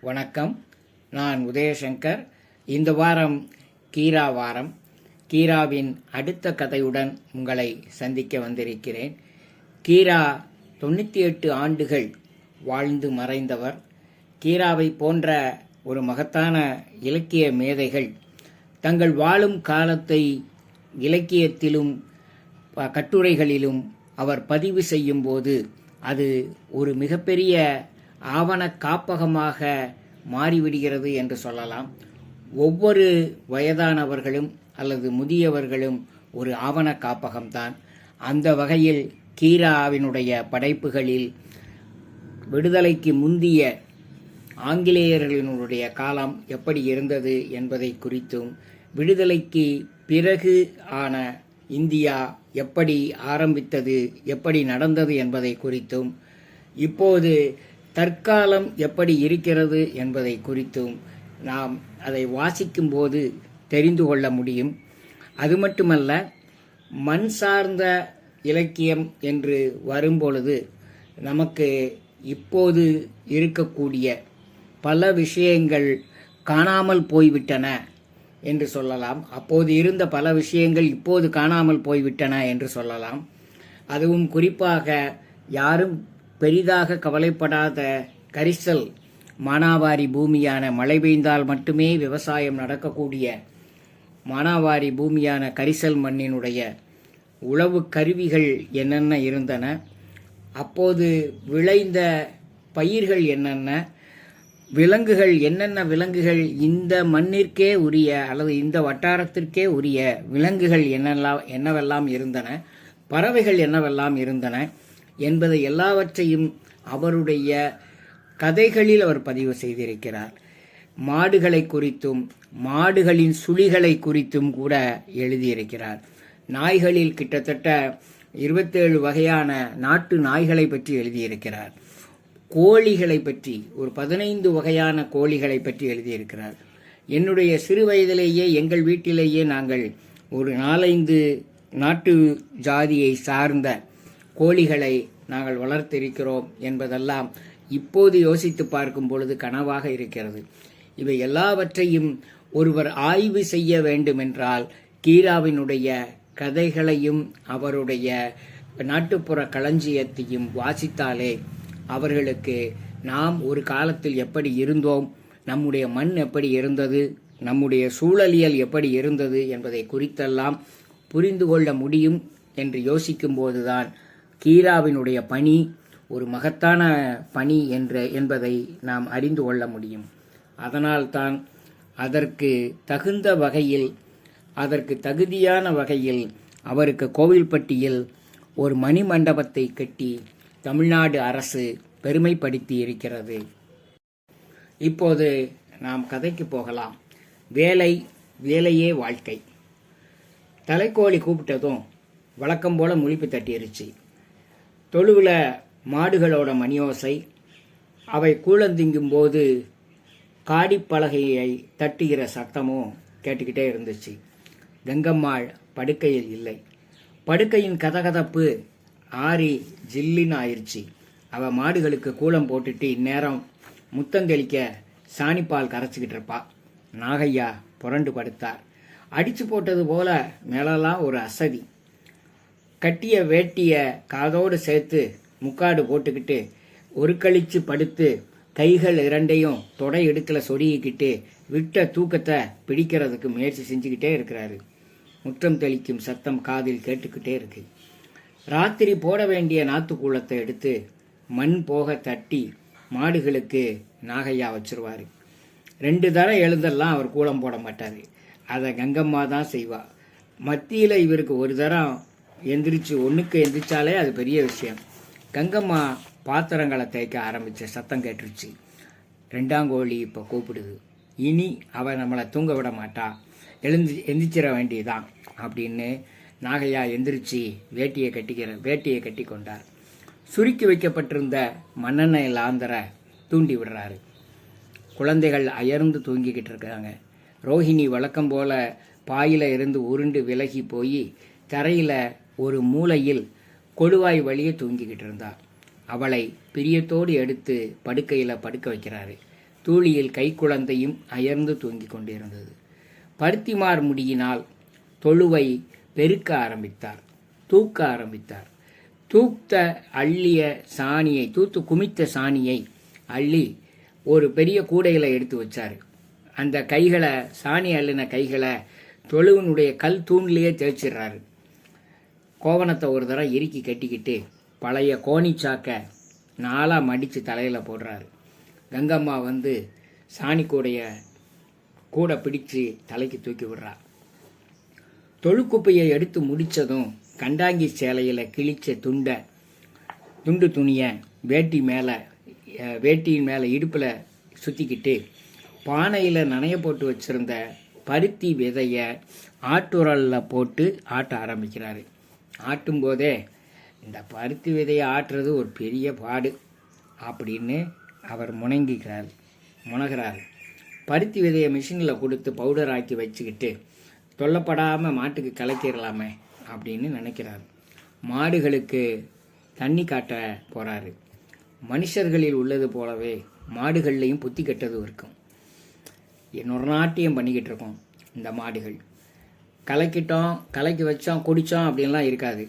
வணக்கம். நான் உதயசங்கர். இந்த வாரம் கீரா வாரம். கீராவின் அடுத்த கதையுடன் உங்களை சந்திக்க வந்திருக்கிறேன். கீரா தொண்ணூற்றி எட்டு ஆண்டுகள் வாழ்ந்து மறைந்தவர். கீராவை போன்ற ஒரு மகத்தான இலக்கிய மேதைகள் தங்கள் வாழும் காலத்தை இலக்கியத்திலும் கட்டுரைகளிலும் அவர் பதிவு செய்யும்போது அது ஒரு மிகப்பெரிய ஆவண காப்பகமாக மாறிவிடுகிறது என்று சொல்லலாம். ஒவ்வொரு வயதானவர்களும் அல்லது முதியவர்களும் ஒரு ஆவண காப்பகம்தான். அந்த வகையில் கீராவினுடைய படைப்புகளில் விடுதலைக்கு முந்திய ஆங்கிலேயர்களினுடைய காலம் எப்படி இருந்தது என்பதை குறித்தும் விடுதலைக்கு பிறகு ஆன இந்தியா எப்படி ஆரம்பித்தது எப்படி நடந்தது என்பதை குறித்தும் இப்போது தற்காலம் எப்படி இருக்கிறது என்பதை குறித்தும் நாம் அதை வாசிக்கும்போது தெரிந்து கொள்ள முடியும். அது மட்டுமல்ல மண் சார்ந்த இலக்கியம் என்று வரும்பொழுது நமக்கு இப்போது இருக்கக்கூடிய பல விஷயங்கள் காணாமல் போய்விட்டன என்று சொல்லலாம். அப்போது இருந்த பல விஷயங்கள் இப்போது காணாமல் போய்விட்டன என்று சொல்லலாம். அதுவும் குறிப்பாக யாரும் பெரிதாக கவலைப்படாத கரிசல் மானாவாரி பூமியான மழை பெய்ந்தால் மட்டுமே விவசாயம் நடக்கக்கூடிய மானாவாரி பூமியான கரிசல் மண்ணினுடைய உழவு கருவிகள் என்னென்ன இருந்தன? அப்போது விளைந்த பயிர்கள் என்னென்ன? விலங்குகள் என்னென்ன விலங்குகள்? இந்த மண்ணிற்கே உரிய அல்லது இந்த வட்டாரத்திற்கே உரிய விலங்குகள் என்னெல்லாம் என்னவெல்லாம் இருந்தன? பறவைகள் என்னவெல்லாம் இருந்தன? என்பதை எல்லாவற்றையும் அவருடைய கதைகளில் அவர் பதிவு செய்திருக்கிறார். மாடுகளை குறித்தும் மாடுகளின் சுழிகளை குறித்தும் கூட எழுதியிருக்கிறார். நாய்களில் கிட்டத்தட்ட இருபத்தேழு வகையான நாட்டு நாய்களை பற்றி எழுதியிருக்கிறார். கோழிகளை பற்றி ஒரு பதினைந்து வகையான கோழிகளை பற்றி எழுதியிருக்கிறார். என்னுடைய சிறு வயதிலேயே எங்கள் வீட்டிலேயே நாங்கள் ஒரு நாலைந்து நாட்டு ஜாதியை சார்ந்த கோழிகளை நாங்கள் வளர்த்திருக்கிறோம் என்பதெல்லாம் இப்போது யோசித்து பார்க்கும் பொழுது கனவாக இருக்கிறது. இவை எல்லாவற்றையும் ஒருவர் ஆய்வு செய்ய வேண்டுமென்றால் கீராவினுடைய கதைகளையும் அவருடைய நாட்டுப்புற களஞ்சியத்தையும் வாசித்தாலே அவர்களுக்கு நாம் ஒரு காலத்தில் எப்படி இருந்தோம் நம்முடைய மண் எப்படி இருந்தது நம்முடைய சூழலியல் எப்படி இருந்தது என்பதை குறித்தெல்லாம் புரிந்து கொள்ள முடியும் என்று யோசிக்கும்போதுதான் கீராவினுடைய பணி ஒரு மகத்தான பணி என்ற என்பதை நாம் அறிந்து கொள்ள முடியும். அதனால்தான் அதற்கு தகுந்த வகையில் அதற்கு தகுதியான வகையில் அவருக்கு கோவில்பட்டியில் ஒரு மணி மண்டபத்தை கட்டி தமிழ்நாடு அரசு பெருமைப்படுத்தி இருக்கிறது. இப்போது நாம் கதைக்கு போகலாம். வேலை வேலையே வாழ்க்கை. தலைக்கோழி கூப்பிட்டதும் வழக்கம் போல முழிப்பு தட்டிருச்சு. தொழுவில் மாடுகளோட மணியோசை அவை கூழந்திங்கும் போது காடிப்பலகையை தட்டுகிற சத்தமும் கேட்டுக்கிட்டே இருந்துச்சு. கங்கம்மாள் படுக்கையில் இல்லை. படுக்கையின் கதகதப்பு ஆறி ஜில்லின்னு ஆயிடுச்சு அவ மாடுகளுக்கு கூலம் போட்டுட்டு இந்நேரம் முத்தந்தெளிக்க சாணிப்பால் கரைச்சிக்கிட்டு இருப்பா. நாகையா புரண்டு படுத்தார். அடிச்சு போட்டது போல மேலெல்லாம் ஒரு அசதி. கட்டிய வேட்டிய காதோடு சேர்த்து முக்காடு போட்டுக்கிட்டு ஒரு கழிச்சு படுத்து கைகள் இரண்டையும் தொடை இடுக்கில் சொருகிக்கிட்டு விட்ட தூக்கத்தை பிடிக்கிறதுக்கு முயற்சி செஞ்சுக்கிட்டே இருக்கிறாரு. முற்றம் தெளிக்கும் சத்தம் காதில் கேட்டுக்கிட்டே இருக்கு. ராத்திரி போட வேண்டிய நாத்துக்கூளத்தை எடுத்து மண் போக தட்டி மாடுகளுக்கு நாகையா வச்சிருவாரு. ரெண்டு தரம் எழுந்தெல்லாம் அவர் கூலம் போட மாட்டார். அதை கங்கம்மா தான் செய்வாள் மத்தியில் இவருக்கு ஒரு தரம் எந்திரிச்சு ஒன்றுக்கு எந்திரிச்சாலே அது பெரிய விஷயம். கங்கம்மா பாத்திரங்களை தேய்க்க ஆரம்பித்த சத்தம் கேட்டுருச்சு. ரெண்டாங்கோழி இப்போ கூப்பிடுது. இனி அவள் நம்மளை தூங்க விட மாட்டா. எழுந்து எந்திரிச்சிட வேண்டியதான் அப்படின்னு நாகையா எந்திரிச்சு வேட்டியை கட்டிக்கிற வேட்டியை கட்டி கொண்டார். சுருக்கி வைக்கப்பட்டிருந்த மண்ணெண்ணெய் லாந்தரை தூண்டி விடுறாரு. குழந்தைகள் அயர்ந்து தூங்கிக்கிட்டு இருக்காங்க. ரோஹிணி வழக்கம் போல பாயில இருந்து உருண்டு விலகி போய் தரையில ஒரு மூலையில் கொடுவாய் வழியே தூங்கிக்கிட்டு இருந்தா. அவளை பிரியத்தோடு எடுத்து படுக்கையில் படுக்க வைக்கிறாரு. தூளியில் கைக்குழந்தையும் அயர்ந்து தூங்கி கொண்டிருந்தது. பருத்திமார் முடியினால் தொழுவை பெருக்க ஆரம்பித்தார். தூக்க ஆரம்பித்தார். தூத்த அள்ளிய சாணியை தூத்து குமித்த சாணியை அள்ளி ஒரு பெரிய கூடையில் எடுத்து வச்சார். அந்த கைகளை சாணி அள்ளின கைகளை தொழுவனுடைய கல் தூண்லேயே தேய்ச்சிடுறாரு. கோவணத்தை ஒரு தடவை இறுக்கி கட்டிக்கிட்டு பழைய கோணிச்சாக்கை நாளாக மடித்து தலையில் போடுறாரு. கங்கம்மா வந்து சாணி கூடைய கூட பிடிச்சு தலைக்கு தூக்கி விடுறா. தொழுக்குப்பையை எடுத்து முடிச்சதும் கண்டாங்கி சேலையில் கிழிச்ச துண்டை துண்டு துணியை வேட்டி மேலே வேட்டியின் மேலே இடுப்பில் சுற்றிக்கிட்டு பானையில் நனைய போட்டு வச்சிருந்த பருத்தி விதையை ஆட்டுரலில் போட்டு ஆட்ட ஆரம்பிக்கிறாரு. ஆட்டும்போதே இந்த பருத்தி விதையை ஆட்டுறது ஒரு பெரிய பாடு அப்படின்னு அவர் முணங்கிக்கிறார் முணகிறார். பருத்தி விதையை மிஷினில் கொடுத்து பவுடர் ஆக்கி வச்சுக்கிட்டு தொல்லப்படாமல் மாட்டுக்கு கலக்கிடலாமே அப்படின்னு நினைக்கிறார். மாடுகளுக்கு தண்ணி காட்ட போகிறாரு மனுஷர்களில் உள்ளது போலவே மாடுகள்லையும் புத்தி கெட்டது இருக்கும். என்னொரு நாட்டியம் பண்ணிக்கிட்டு இருக்கோம் இந்த மாடுகள். கலக்கிட்டோம் கலக்கி வச்சோம் குடித்தோம் அப்படின்லாம் இருக்காது.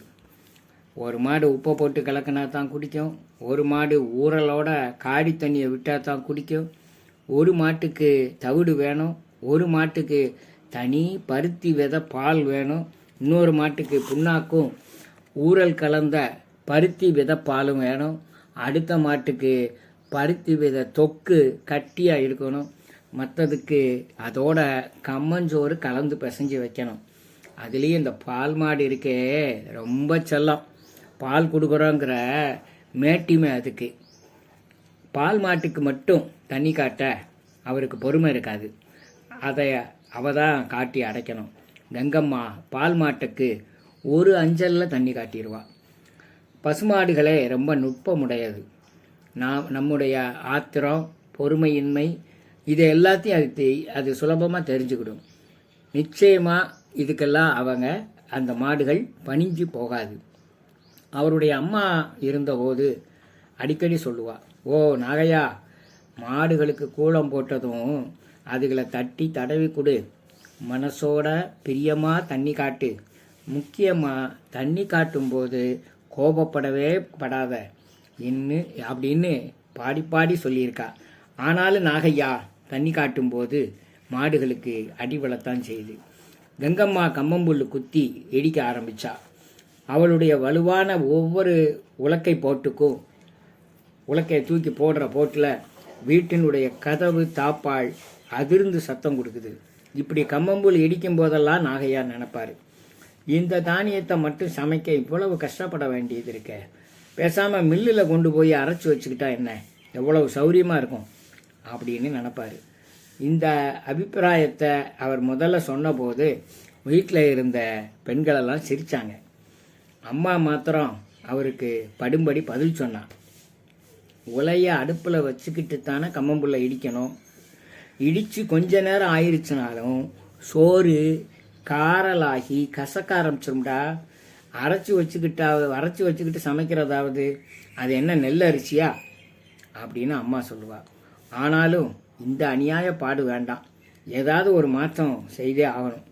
ஒரு மாடு உப்பை போட்டு கலக்கினா தான் குடிக்கும். ஒரு மாடு ஊறலோட காடி தண்ணியை விட்டால் தான் குடிக்கும். ஒரு மாட்டுக்கு தவிடு வேணும். ஒரு மாட்டுக்கு தனி பருத்தி விதை பால் வேணும். இன்னொரு மாட்டுக்கு புண்ணாக்கும் ஊறல் கலந்த பருத்தி வித பாலும் வேணும். அடுத்த மாட்டுக்கு பருத்தி விதை தொக்கு கட்டியாக இருக்கணும். மற்றதுக்கு அதோட கம்மஞ்சோறு கலந்து பிசைஞ்சு வைக்கணும். அதுலேயும் இந்த பால் மாடு இருக்கே ரொம்ப செல்லம். பால் கொடுக்குறோங்கிற மேட்டிமை அதுக்கு. பால் மாட்டுக்கு மட்டும் தண்ணி காட்ட அவருக்கு பொறுமை இருக்காது. அதை அவ தான் காட்டி அடைக்கணும். கங்கம்மா பால் மாட்டுக்கு ஒரு அஞ்சலில் தண்ணி காட்டிடுவா. பசுமாடுகளே ரொம்ப நுட்பமுடையது. நாம் நம்முடைய ஆத்திரம் பொறுமையின்மை இதை எல்லாத்தையும் அது அது சுலபமாக தெரிஞ்சுக்கிடும். நிச்சயமாக இதுக்கெல்லாம் அவங்க அந்த மாடுகள் பணிஞ்சு போகாது. அவருடைய அம்மா இருந்தபோது அடிக்கடி சொல்லுவாள் ஓ நாகையா மாடுகளுக்கு கூலம் போட்டதும் அதுகளை தட்டி தடவி கொடு. மனசோட பிரியமாக தண்ணி காட்டு. முக்கியமாக தண்ணி காட்டும்போது கோபப்படவே படாத. இன்னு அப்படின்னு பாடி பாடி சொல்லியிருக்கா. ஆனாலும் நாகையா தண்ணி காட்டும்போது மாடுகளுக்கு அடி விழத்தான் செய்யுது கங்கம்மா கம்மம்புல்லு குத்தி இடிக்க ஆரம்பிச்சா. அவளுடைய வலுவான ஒவ்வொரு உலக்கை போட்டுக்கும் உலக்கையை தூக்கி போடுற போட்டில் வீட்டினுடைய கதவு தாப்பாள் அதிர்ந்து சத்தம் கொடுக்குது. இப்படி கம்மம்புல் இடிக்கும் போதெல்லாம் நாகையார் நினப்பார். இந்த தானியத்தை மட்டும் சமைக்க இவ்வளவு கஷ்டப்பட வேண்டியது இருக்க. பேசாமல் மில்லில் கொண்டு போய் அரைச்சி வச்சுக்கிட்டா என்ன? எவ்வளவு சௌரியமாக இருக்கும்? அப்படின்னு நினப்பாரு. இந்த அபிப்பிராயத்தை அவர் முதல்ல சொன்னபோது வீட்டில் இருந்த பெண்களெல்லாம் சிரித்தாங்க அம்மா மாத்திரம் அவருக்கு படும்படி பதில் சொன்னான் உலையை அடுப்பில் வச்சுக்கிட்டு தானே கம்மம்புள்ள இடிக்கணும். இடித்து கொஞ்ச நேரம் ஆயிடுச்சுனாலும் சோறு காரலாகி கசக்க ஆரம்பிச்சிரும்டா. அரைச்சி வச்சுக்கிட்டாவது அரைச்சி வச்சுக்கிட்டு சமைக்கிறதாவது அது என்ன நெல் அரிசியா அப்படின்னு அம்மா சொல்லுவாள் ஆனாலும் இந்த அநியாய பாடு வேண்டாம். ஏதாவது ஒரு மாற்றம் செய்தே ஆகணும்.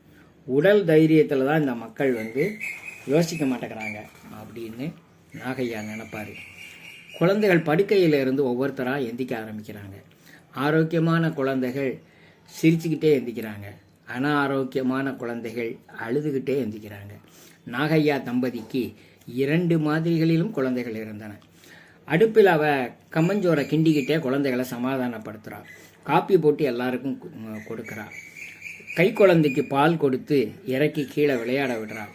உடல் தைரியத்தில் தான் இந்த மக்கள் வந்து யோசிக்க மாட்டேங்கிறாங்க அப்படின்னு நாகையா நினைப்பாரு. குழந்தைகள் படுக்கையில் இருந்து ஒவ்வொருத்தராக எந்திக்க ஆரம்பிக்கிறாங்க. ஆரோக்கியமான குழந்தைகள் சிரிச்சுக்கிட்டே எந்திக்கிறாங்க. அனாரோக்கியமான குழந்தைகள் அழுதுகிட்டே எந்திக்கிறாங்க. நாகையா தம்பதிக்கு இரண்டு மாதிரிகளிலும் குழந்தைகள் இருந்தன. அடுப்பில் அவ கம்மஞ்சோரை கிண்டிக்கிட்டே குழந்தைகளை சமாதானப்படுத்துகிறாள் காப்பி போட்டு எல்லாருக்கும் கொடுக்குறாள் கை குழந்தைக்கு பால் கொடுத்து இறக்கி கீழே விளையாட விடுறாள்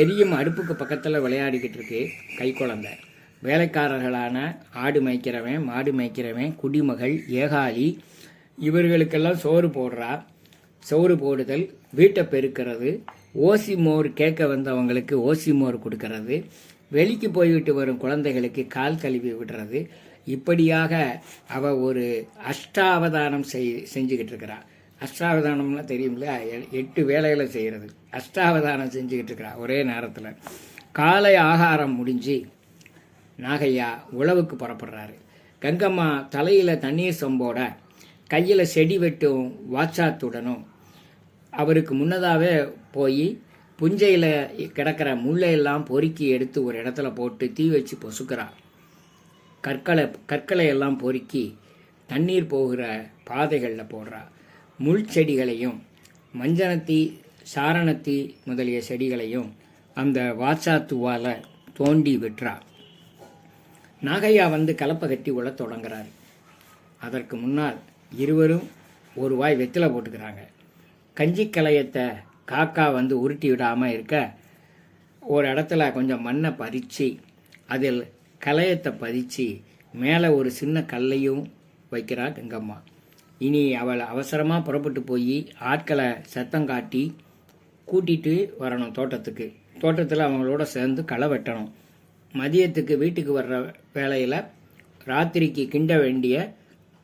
எரியும் அடுப்புக்கு பக்கத்தில் விளையாடிக்கிட்டு இருக்கு கை குழந்தை. வேலைக்காரர்களான ஆடு மேய்க்கிறவன் மாடு மேய்க்கிறவன் குடிமகள் ஏகாலி இவர்களுக்கெல்லாம் சோறு போடுறா. சோறு போடுதல் வீட்டை பெருக்கிறது ஓசி மோர் கேட்க வந்தவங்களுக்கு ஓசி மோர் கொடுக்கறது வெளிக்கு போய்விட்டு வரும் குழந்தைகளுக்கு கால் கழுவி விடுறது இப்படியாக அவ ஒரு அஷ்டாவதானம் செய் செஞ்சுக்கிட்டு இருக்கிறா அஷ்டாவதானம்லாம் தெரியுமில்ல எ- எட்டு வேலைகளை செய்கிறது அஷ்டாவதானம் செஞ்சுக்கிட்டு இருக்கிறா ஒரே நேரத்தில். காலை ஆகாரம் முடிஞ்சு நாகையா உழவுக்கு புறப்படுறாரு. கங்கம்மா தலையில் தண்ணீர் சொம்போட கையில் செடி வெட்டும் வாட்சாத்துடனும் அவருக்கு முன்னதாகவே போய் புஞ்சையில் கிடக்கிற முள்ளையெல்லாம் பொறுக்கி எடுத்து ஒரு இடத்துல போட்டு தீ வச்சு பொசுக்கிறார் கற்களை கற்களை எல்லாம் பொறுக்கி தண்ணீர் போகிற பாதைகளில் போடுறா. முள் செடிகளையும் மஞ்சனத்தி சாரணத்தி முதலிய செடிகளையும் அந்த வாச்சாத்துவால தோண்டி விட்டுறா நாகையா வந்து கலப்பை கட்டி உள்ள தொடங்குறாரு. அதற்கு முன்னால் இருவரும் ஒரு வாய் வெத்திலை போட்டுக்கிறாங்க. கஞ்சி கலையத்தை காக்கா வந்து உருட்டி விடாமல் இருக்க ஒரு இடத்துல கொஞ்சம் மண்ணை பறித்து அதில் கலையத்தை பதிச்சு மேலே ஒரு சின்ன கல்லையும் வைக்கிறா கங்கம்மா. இனி அவள் அவசரமாக புறப்பட்டு போய் ஆட்களை சத்தம் காட்டி கூட்டிட்டு வரணும் தோட்டத்துக்கு. தோட்டத்தில் அவங்களோட சேர்ந்து களை வெட்டணும். மதியத்துக்கு வீட்டுக்கு வர்ற வேலையில் ராத்திரிக்கு கிண்ட வேண்டிய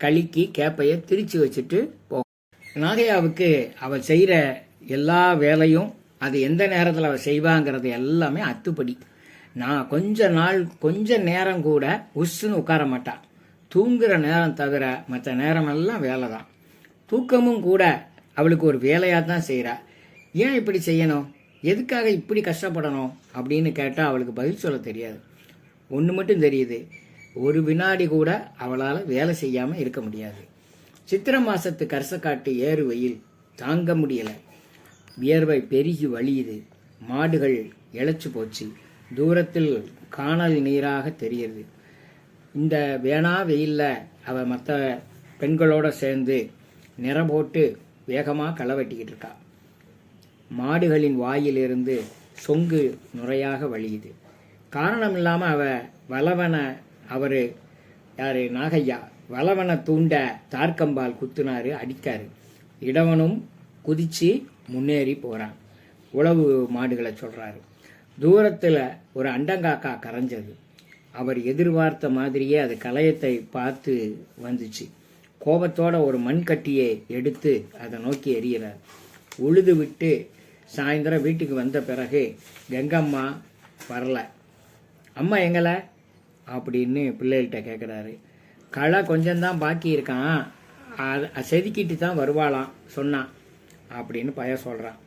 களிக்கு கேப்பையை திரிச்சு வச்சுட்டு போ. நாகையாவுக்கு அவள் செய்கிற எல்லா வேலையும் அது எந்த நேரத்தில் அவள் செய்வாங்கிறது எல்லாமே அத்துப்படி. நான் கொஞ்ச நாள் கொஞ்ச நேரம் கூட உஸ்ஸுன்னு உட்கார மாட்டான் தூங்குற நேரம் தவிர மற்ற நேரமெல்லாம் வேலை தான் தூக்கமும் கூட அவளுக்கு ஒரு வேலையாக தான் செய்கிறா ஏன் இப்படி செய்யணும்? எதுக்காக இப்படி கஷ்டப்படணும்? அப்படின்னு கேட்டால் அவளுக்கு பதில் சொல்ல தெரியாது. ஒன்று மட்டும் தெரியுது. ஒரு வினாடி கூட அவளால் வேலை செய்யாமல் இருக்க முடியாது. சித்திரை மாதத்து கரசக்காட்டு ஏறு வெயில் தாங்க முடியலை. வியர்வை பெருகி வழியுது. மாடுகள் இழைச்சி போச்சு. தூரத்தில் காணல் நீராக தெரியுது இந்த வேணா வெயிலில் அவள் மற்ற பெண்களோடு சேர்ந்து நிறம் போட்டு வேகமாக களை வெட்டிக்கிட்டு இருக்கா. மாடுகளின் வாயிலிருந்து சொங்கு நுரையாக வழியுது. காரணம் இல்லாமல் அவ வளவன அவர் யார் நாகையா வளவனை தூண்ட தார்க்கம்பால் குத்துனாரு அடிக்காரு. இடவனும் குதிச்சு முன்னேறி போகிறான் உழவு மாடுகளை சொல்கிறாரு தூரத்தில் ஒரு அண்டங்காக்கா கரைஞ்சது. அவர் எதிர்பார்த்த மாதிரியே அது கலையத்தை பார்த்து வந்துச்சு. கோபத்தோட ஒரு மண்கட்டியை எடுத்து அதை நோக்கி எறிகிறார். உழுது விட்டு சாயந்தரம் வீட்டுக்கு வந்த பிறகு கங்கம்மா வரல. அம்மா எங்களை அப்படின்னு பிள்ளைகள்கிட்ட கேட்குறாரு களை கொஞ்சம்தான் பாக்கி இருக்கான். செதுக்கிட்டு தான் வருவாளாம் சொன்னான். அப்படின்னு பையன் சொல்கிறான்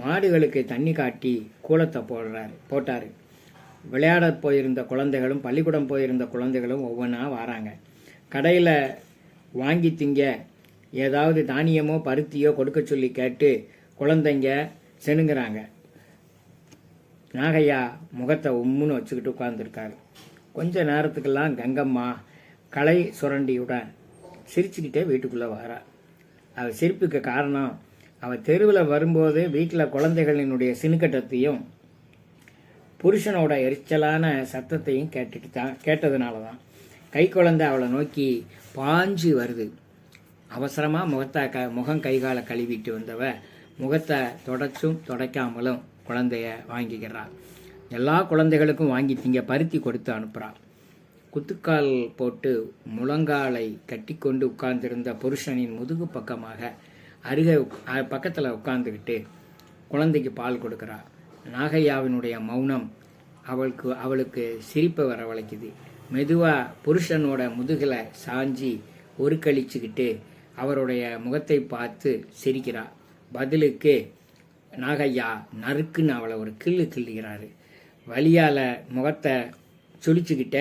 மாடுகளுக்கு தண்ணி காட்டி கூலத்தை போடுறாரு போட்டார். விளையாட போயிருந்த குழந்தைகளும் பள்ளிக்கூடம் போயிருந்த குழந்தைகளும் ஒவ்வொன்றா வராங்க. கடையில் வாங்கி திங்க ஏதாவது தானியமோ பருத்தியோ கொடுக்க சொல்லி கேட்டு குழந்தைங்க செணுங்கிறாங்க. நாகையா முகத்தை உம்முன்னு வச்சுக்கிட்டு உட்காந்துருக்காரு கொஞ்ச நேரத்துக்கெல்லாம் கங்கம்மா களை சுரண்டியுடன் சிரிச்சுக்கிட்டே வீட்டுக்குள்ளே வரா. அவர் சிரிப்புக்கு காரணம் அவள் தெருவில் வரும்போது வீட்டில் குழந்தைகளினுடைய சினுக்கட்டத்தையும் புருஷனோட எரிச்சலான சத்தத்தையும் கேட்டுட்டு தான் கேட்டதுனால தான் கை குழந்தை அவளை நோக்கி பாஞ்சு வருது. அவசரமாக முகத்தை க முகம் கை காலை கழுவிட்டு வந்தவ முகத்தை தொடச்சும் தொடக்காமலும் குழந்தைய வாங்கிக்கிறாள் எல்லா குழந்தைகளுக்கும் வாங்கி திங்க பருத்தி கொடுத்து அனுப்புகிறாள் குத்துக்கால் போட்டு முழங்காலை கட்டிக்கொண்டு உட்கார்ந்திருந்த புருஷனின் முதுகு பக்கமாக அருகே பக்கத்தில் உட்காந்துக்கிட்டு குழந்தைக்கு பால் கொடுக்குறா. நாகையாவினுடைய மௌனம் அவளுக்கு அவளுக்கு சிரிப்பை வரவழைக்குது. மெதுவாக புருஷனோட முதுகில் சாஞ்சி ஒரு கழிச்சுக்கிட்டு அவருடைய முகத்தை பார்த்து சிரிக்கிறா. பதிலுக்கு நாகையா நறுக்குன்னு அவளை ஒரு கிள்ளு கிள்ளுகிறாரு. வழியால் முகத்தை சுழிச்சுக்கிட்ட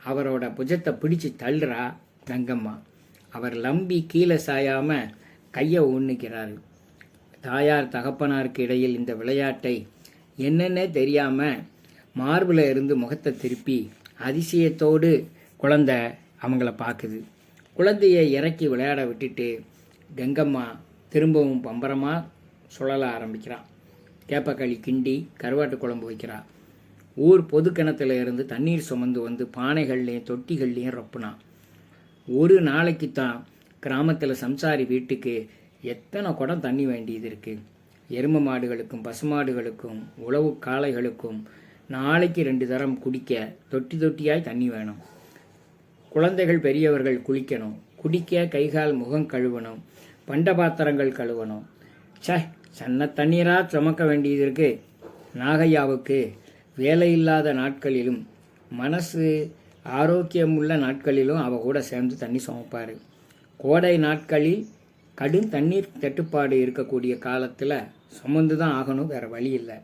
அவரோட புஜத்தை பிடிச்சு தள்ளுறா கங்கம்மா அவர் லம்பி கீழே சாயாமல் கையை உண்ணிக்கிறாரு தாயார் தகப்பனாருக்கு இடையில் இந்த விளையாட்டை என்னென்ன தெரியாமல் மார்பில் இருந்து முகத்தை திருப்பி அதிசயத்தோடு குழந்த அவங்கள பார்க்குது குழந்தையை இறக்கி விளையாட விட்டுட்டு கங்கம்மா திரும்பவும் பம்பரமாக சுழல ஆரம்பிக்கிறான் கேப்பக்களி கிண்டி கருவாட்டு குழம்பு வைக்கிறான் ஊர் பொது கிணத்துல இருந்து தண்ணீர் சுமந்து வந்து பானைகள்லையும் தொட்டிகள்லையும் ரொப்புனான் ஒரு நாளைக்கு தான் கிராமத்தில் சம்சாரி வீட்டுக்கு எத்தனை குடம் தண்ணி வேண்டியது இருக்குது எரும மாடுகளுக்கும் பசுமாடுகளுக்கும் உழவு காளைகளுக்கும் நாளைக்கு ரெண்டு தரம் குடிக்க தொட்டி தொட்டியாய் தண்ணி வேணும். குழந்தைகள் பெரியவர்கள் குளிக்கணும். குடிக்க கைகால் முகம் கழுவணும். பண்ட பாத்திரங்கள் கழுவணும். ச்சே சன்ன தண்ணீராக சுமக்க வேண்டியது இருக்கு. நாகையாவுக்கு வேலையில்லாத நாட்களிலும் மனசு ஆரோக்கியமுள்ள நாட்களிலும் அவ கூட சேர்ந்து தண்ணி சுமப்பார். கோடை நாட்களில் கடும் தண்ணீர் தட்டுப்பாடு இருக்கக்கூடிய காலத்தில் சுமந்து தான் ஆகணும் வேறு வழி இல்லை.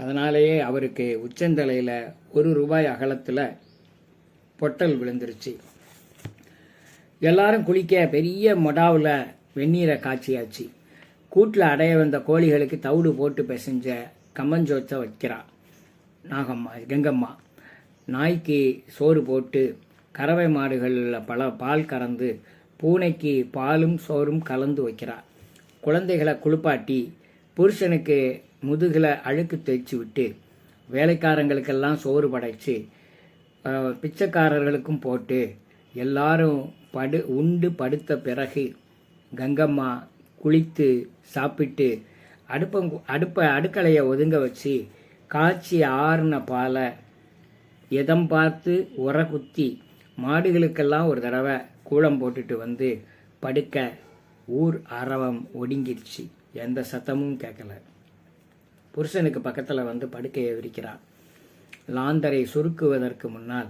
அதனாலேயே அவருக்கு உச்சந்தலையில் ஒரு ரூபாய் அகலத்தில் பொட்டல் விழுந்துருச்சு. எல்லாரும் குளிக்க பெரிய மொடாவில் வெந்நீரை காய்ச்சியாச்சு. கூட்டில் அடைய வந்த கோழிகளுக்கு தவிடு போட்டு பிசைஞ்ச கம்மஞ்சோத்தை வைக்கிறா நாகம்மா கங்கம்மா. நாய்க்கு சோறு போட்டு கறவை மாடுகளில் பல பால் கறந்து பூனைக்கு பாலும் சோறும் கலந்து வைக்கிறார். குழந்தைகளை குளிப்பாட்டி புருஷனுக்கு முதுகில் அழுக்கு தேய்ச்சி விட்டு வேலைக்காரங்களுக்கெல்லாம் சோறு படைச்சு பிச்சைக்காரர்களுக்கும் போட்டு எல்லாரும் படு உண்டு படுத்த பிறகு கங்கம்மா குளித்து சாப்பிட்டு அடுப்பம் அடுப்பை அடுக்கலையை ஒதுங்க வச்சு காய்ச்சி ஆறுன பாலை எதம் பார்த்து உர குத்தி மாடுகளுக்கெல்லாம் ஒரு தடவை கூளம் போட்டுட்டு வந்து படுக்க ஊர் அரவம் ஒடுங்கிருச்சு எந்த சத்தமும் கேட்கல. புருஷனுக்கு பக்கத்தில் வந்து படுக்கையை விரிக்கிறான். லாந்தரை சுருக்குவதற்கு முன்னால்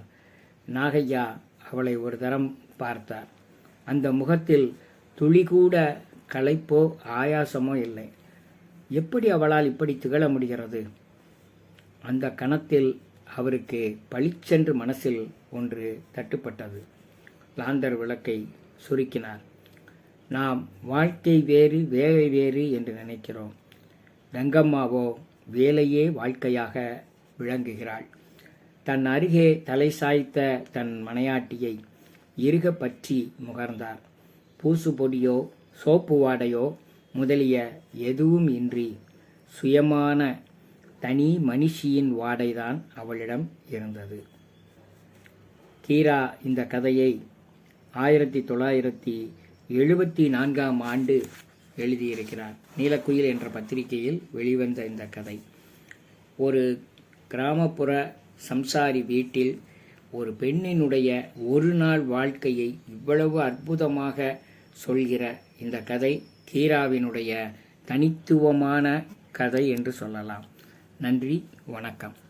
நாகையா அவளை ஒரு தரம் பார்த்தார். அந்த முகத்தில் துளி கூட களைப்போ ஆயாசமோ இல்லை. எப்படி அவளால் இப்படி திகழ முடிகிறது? அந்த கணத்தில் அவருக்கு பளிச்சென்று மனசில் ஒன்று தட்டுப்பட்டது. லாந்தர் விளக்கை சுருக்கினார். நாம் வாழ்க்கை வேறு வேலை வேறு என்று நினைக்கிறோம். ரங்கம்மாவோ வேலையே வாழ்க்கையாக விளங்குகிறாள். தன் அருகே தலை சாய்த்த தன் மனையாட்டியை இறுக பற்றி முகர்ந்தார். பூசு பொடியோ சோப்பு வாடையோ முதலிய எதுவும் இன்றி சுயமான தனி மனுஷியின் வாடைதான் அவளிடம் இருந்தது. கீரா இந்த கதையை ஆயிரத்தி தொள்ளாயிரத்தி எழுபத்தி நான்காம் ஆண்டு எழுதியிருக்கிறார். நீலக்குயில் என்ற பத்திரிகையில் வெளிவந்த இந்த கதை. ஒரு கிராமப்புற சம்சாரி வீட்டில் ஒரு பெண்ணினுடைய ஒரு நாள் வாழ்க்கையை இவ்வளவு அற்புதமாக சொல்கிற இந்த கதை கீராவினுடைய தனித்துவமான கதை என்று சொல்லலாம். நன்றி வணக்கம்.